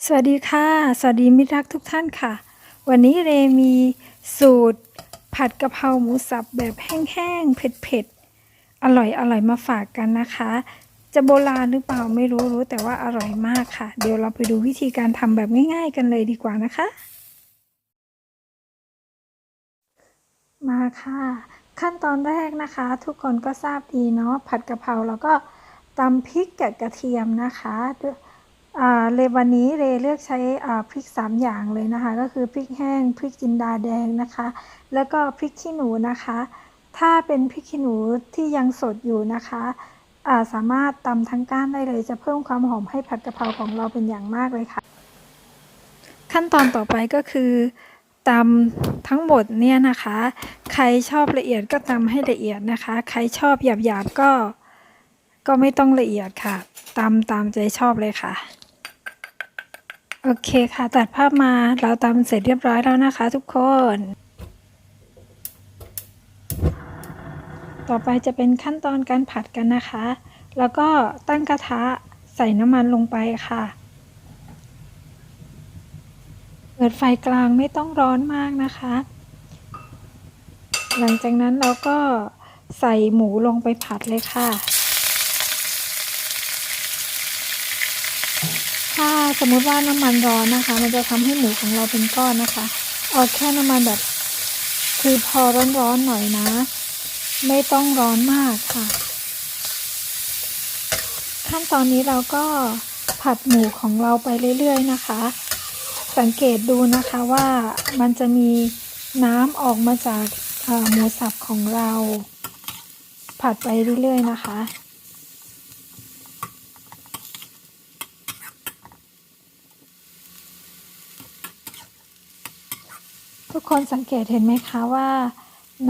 สวัสดีค่ะ สวัสดีมิตรรักทุกท่านค่ะ วันนี้เรมีสูตร ผัดกะเพราหมูสับแบบแห้งๆ เผ็ดๆ อร่อยอร่อยมาฝากกันนะคะ จะโบราณหรือเปล่าไม่รู้รู้แต่ว่าอร่อยมากค่ะ เดี๋ยวเราไปดูวิธีการทำแบบง่าย ๆ กันเลยดีกว่านะคะ มาค่ะ ขั้นตอนแรกนะคะ ทุกคนก็ทราบดีเนาะผัดกะเพราแล้วก็ตำพริกกับกระเทียมนะคะด้วย เลวันนี้เรเลือกใช้พริก 3 อย่างเลยนะคะ ก็คือพริกแห้งพริกจินดาแดงนะคะ แล้วก็พริกขี้หนูนะคะ ถ้าเป็นพริกขี้หนูที่ยังสดอยู่นะคะสามารถตำทั้งก้านได้เลย จะเพิ่มความหอมให้ผัดกะเพราของเราเป็นอย่างมากเลยค่ะ ขั้นตอนต่อไปก็คือตำทั้งหมดเนี่ยนะคะ ใครชอบละเอียดก็ตำให้ละเอียดนะคะ ใครชอบหยาบๆก็ก็ไม่ต้องละเอียดค่ะตำตามใจชอบเลยค่ะ โอเคค่ะ ตัดภาพมาเราตำเสร็จเรียบร้อยแล้วนะคะ ทุกคน ต่อไปจะเป็นขั้นตอนการผัดกันนะคะ แล้วก็ตั้งกระทะใส่น้ำมันลงไปค่ะ เปิดไฟกลางไม่ต้องร้อนมากนะคะ หลังจากนั้นเราก็ใส่หมูลงไปผัดเลยค่ะ ถ้า สมมุติว่าน้ำมันร้อนนะคะ มันจะทำให้หมูของเราเป็นก้อนนะคะ เอาแค่น้ำมันแบบ คือพอร้อนๆหน่อยนะ ไม่ต้องร้อนมากค่ะ ขั้นตอนนี้เราก็ผัดหมูของเราไปเรื่อยๆนะคะ สังเกตดูนะคะว่ามันจะมีน้ำออกมาจากหมูสับของเรา ผัดไปเรื่อยๆนะคะ ทุกคนสังเกตเห็นไหมคะว่า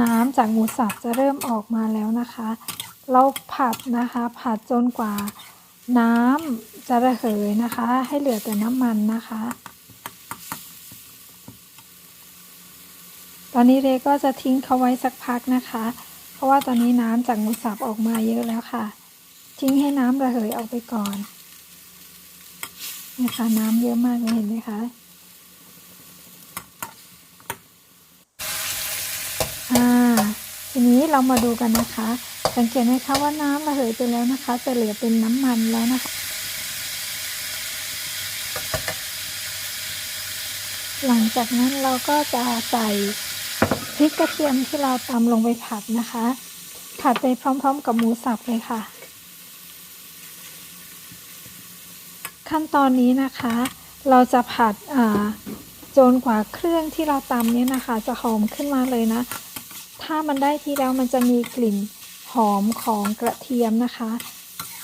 น้ำจากหมูสับจะเริ่มออกมาแล้วนะคะ เราผัดนะคะผัดจนกว่า น้ำจะระเหยนะคะ ให้เหลือแต่น้ำมันนะคะ ตอนนี้เรก็จะทิ้งเขาไว้สักพักนะคะ เพราะว่าตอนนี้น้ำจากหมูสับออกมาเยอะแล้วค่ะ ทิ้งให้น้ำระเหยออกไปก่อนนะคะน้ำเยอะมากเลยเห็นไหมคะ อ่า ทีนี้เรามาดูกันนะคะ สังเกตไหมคะว่าน้ำระเหยไปแล้วนะคะ จะเหลือเป็นน้ำมันแล้วนะคะ หลังจากนั้นเราก็จะใส่พริกกระเทียมที่เราตำลงไปผัดนะคะ ผัดไปพร้อม ๆ กับหมูสับเลยค่ะ ขั้นตอนนี้นะคะ เราจะผัดอ่าจนกว่าเครื่องที่เราตำเนี่ยนะคะ จะหอมขึ้นมาเลยนะ ถ้ามันได้ที่แล้วมันจะมีกลิ่นหอมของกระเทียมนะคะ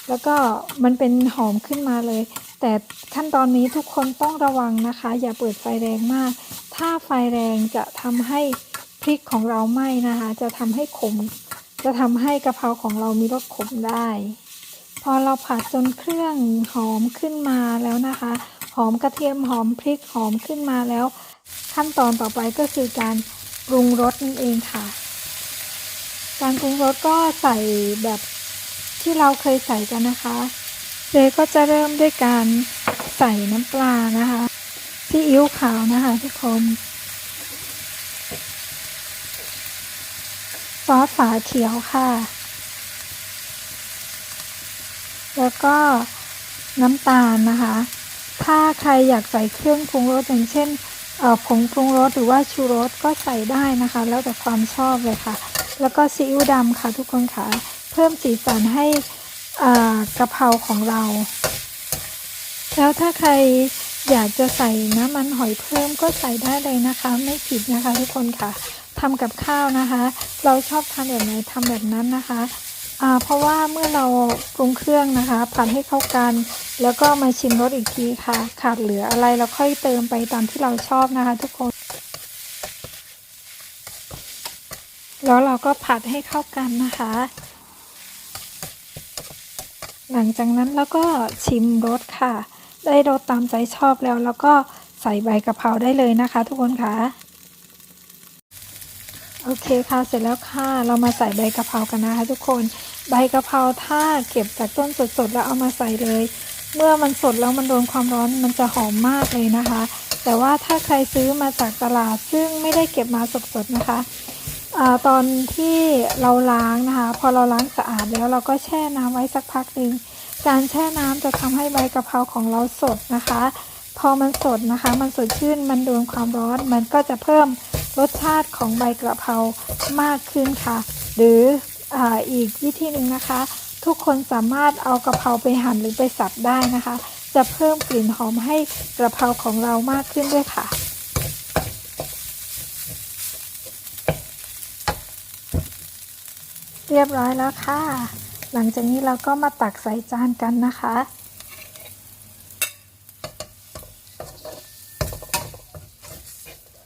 แล้วก็มันเป็นหอมขึ้นมาเลย แต่ขั้นตอนนี้ทุกคนต้องระวังนะคะ อย่าเปิดไฟแรงมาก ถ้าไฟแรงจะทำให้พริกของเราไหม้นะคะ จะทำให้ขม จะทำให้กะเพราของเรามีรสขมได้ พอเราผัดจนเครื่องหอมขึ้นมาแล้วนะคะ หอมกระเทียมหอมพริกหอมขึ้นมาแล้ว ขั้นตอนต่อไปก็คือการปรุงรสนั่นเองค่ะ การปรุงรสก็ใส่แบบที่เราเคยใส่กันนะคะเจก็จะเริ่มด้วยการใส่น้ำปลานะคะซีอิ๊วขาวนะคะทุกคนซอสฝาเขียวค่ะ แล้วก็น้ำตาลนะคะ ถ้าใครอยากใส่เครื่องปรุงรสอย่างเช่นผงปรุงรสหรือว่าชูรสก็ใส่ได้นะคะ แล้วแต่ความชอบเลยค่ะ แล้วก็ซีอิ๊วดำค่ะทุกคนค่ะ เพิ่มสีสันให้อ่ากะเพราของเรา แล้วถ้าใครอยากจะใส่น้ำมันหอยเพิ่มก็ใส่ได้เลยนะคะ ไม่ผิดนะคะทุกคนค่ะทำกับข้าวนะคะ เราชอบทานแบบไหนทำแบบนั้นนะคะอ่าเพราะว่าเมื่อเราปรุงเครื่องนะคะผัดให้เข้ากัน แล้วก็มาชิมรสอีกทีค่ะ ขาดเหลืออะไรเราค่อยเติมไปตามที่เราชอบนะคะ ทุกคน แล้วเราก็ผัดให้เข้ากันนะคะ หลังจากนั้นเราก็ชิมรสค่ะ ได้รสตามใจชอบแล้ว แล้วก็ใส่ใบกะเพราได้เลยนะคะ ทุกคนค่ะ โอเคค่ะเสร็จแล้วค่ะ เรามาใส่ใบกะเพรากันนะคะ ทุกคน ใบกะเพราถ้าเก็บจากต้นสดๆแล้วเอามาใส่เลย เมื่อมันสดแล้วมันโดนความร้อนมันจะหอมมากเลยนะคะ แต่ว่าถ้าใครซื้อมาจากตลาดซึ่งไม่ได้เก็บมาสดๆนะคะ อตอนที่เราล้างนะคะ พอเราล้างสะอาดแล้วเราก็แช่น้ำไว้สักพักหนึ่งการแช่น้ำจะทำให้ใบกะเพราของเราสดนะคะ พอมันสดนะคะ มันสดชื่นมันโดนความร้อนมันก็จะเพิ่มรสชาติของใบกระเพรามากขึ้นค่ะ หรือออีกวิธีหนึ่งนะคะ ทุกคนสามารถเอากระเพราไปหั่นหรือไปสับได้นะคะ จะเพิ่มกลิ่นหอมให้กระเพราของเรามากขึ้นด้วยค่ะ เรียบร้อยแล้วค่ะ หลังจากนี้เราก็มาตักใส่จานกันนะคะ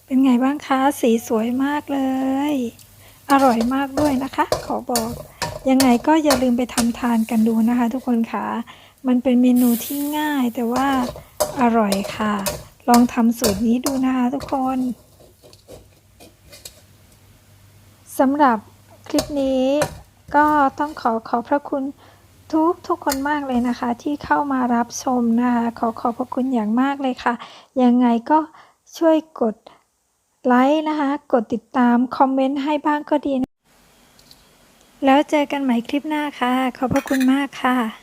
เป็นไงบ้างคะ สีสวยมากเลย อร่อยมากด้วยนะคะ ขอบอก ยังไงก็อย่าลืมไปทำทานกันดูนะคะทุกคนค่ะ มันเป็นเมนูที่ง่ายแต่ว่าอร่อยค่ะ ลองทำสูตรนี้ดูนะคะทุกคนสำหรับ คลิปนี้ก็ต้องขอขอบพระคุณทุกทุกคนมากเลยนะคะ ที่เข้ามารับชมนะคะขอขอบพระคุณอย่างมากเลยค่ะ ยังไงก็ช่วยกดไลค์นะคะ กดติดตาม คอมเมนต์ให้บ้างก็ดีนะแล้วเจอกันใหม่คลิปหน้าค่ะ ขอบพระคุณมากค่ะ